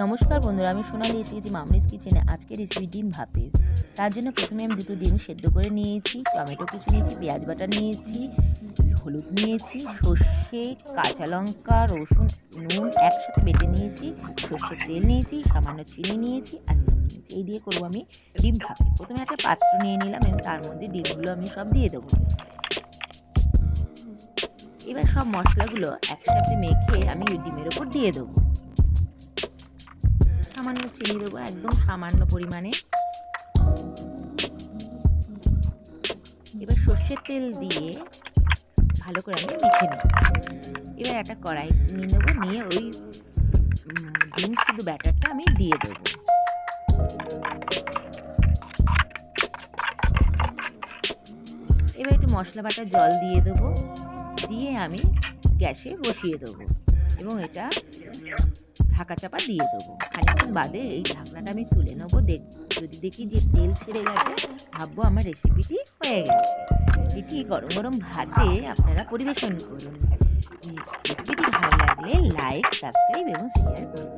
নমস্কার বন্ধুরা, আমি সোনালি এসে গেছি মামনিস কিচেনে। আজকে রেসিপি ডিম ভাপের তার জন্য প্রথমে আমি দুটো ডিম সেদ্ধ করে নিয়েছি, টমেটো কিছু নিয়েছি, পেঁয়াজ বাটা নিয়েছি, হলুদ নিয়েছি, সর্ষে, কাঁচা লঙ্কা, রসুন, নুন একসাথে বেটে নিয়েছি, সর্ষের তেল নিয়েছি, সামান্য চিনি নিয়েছি আর নুন নিয়েছি। এই দিয়ে করব আমি ডিম ভাপে প্রথমে একটা পাত্র নিয়ে নিলাম এবং তার মধ্যে ডিমগুলো আমি সব দিয়ে দেবো। এবার সব মশলাগুলো একসাথে মেখে আমি ডিমের ওপর দিয়ে দেবো। সামান্য চিনি দেবো, একদম সামান্য পরিমাণে। এবার সর্ষের তেল দিয়ে ভালো করে আমি মেখে নেব। এবার একটা কড়াই নিয়ে নেব, নিয়ে ওই ডিম শুধু ব্যাটারটা আমি দিয়ে দেবো। এবার একটু মশলা বাটা জল দিয়ে দেবো, দিয়ে আমি গ্যাসে বসিয়ে দেবো। এবং এটা ঢাকা চাপা দিয়ে দেবো। খানিকক্ষণ বাদে এই ঢাকনাটা আমি তুলে নেব দেখ যদি দেখি যে তেল ছেড়ে গেছে, ভাববো আমার রেসিপিটি হয়ে গেছে। এটি গরম গরম ভাতে আপনারা পরিবেশন করুন। রেসিপিটি ভালো লাগলে লাইক সাবস্ক্রাইব এবং শেয়ার করুন।